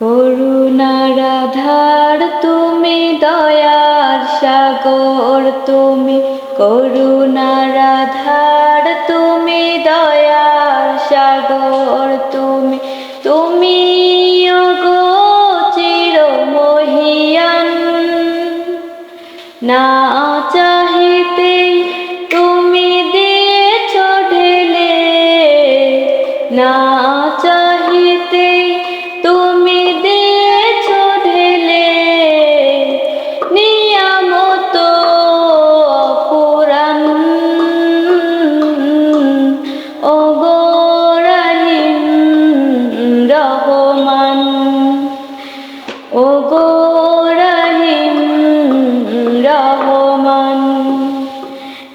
করুণার আধার তুমি, দয়ার সাগর তুমি করুণার আধার তুমি, দয়ার সাগর তুমি। তুমি গো চির মহিয়ান না চাহিতে তুমি দিয়েছ ঢেলে, না ও গোরাহিম রহমান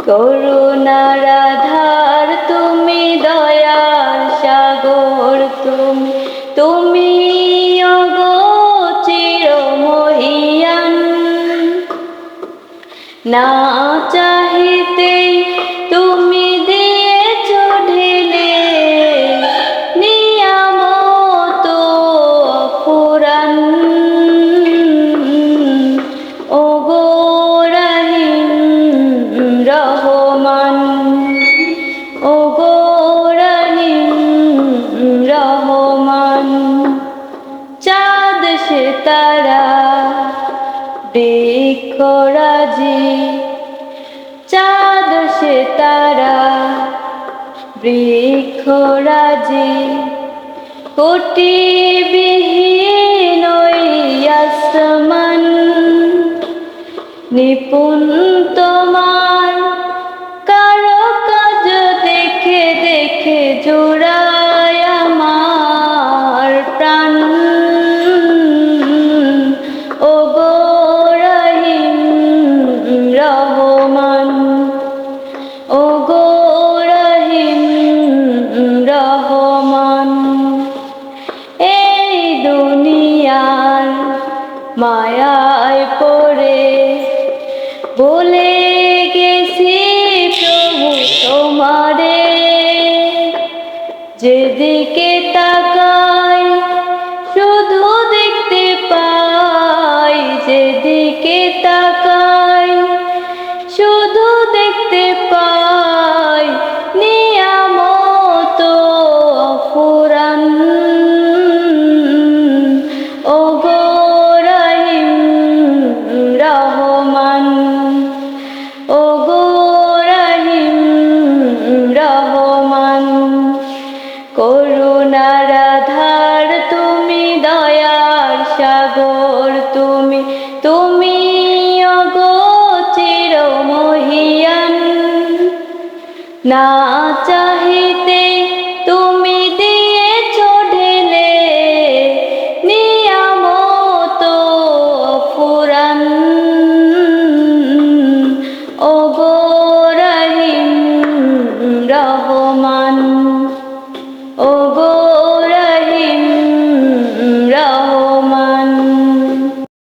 করুণার আধার তুমি দয়ার সাগর তুমি তুমি অগোচির মহিয়ান না চাহিতে বৃক্ষরাজি চাঁদ সে তারা বৃক্ষরাজি কোটি বিহীন মায়ায় পড়ে। বলে গেছি প্রভু তোমারে। যেদিকে তাকাই শুধু দেখতে পাই। যেদিকে তাকাই না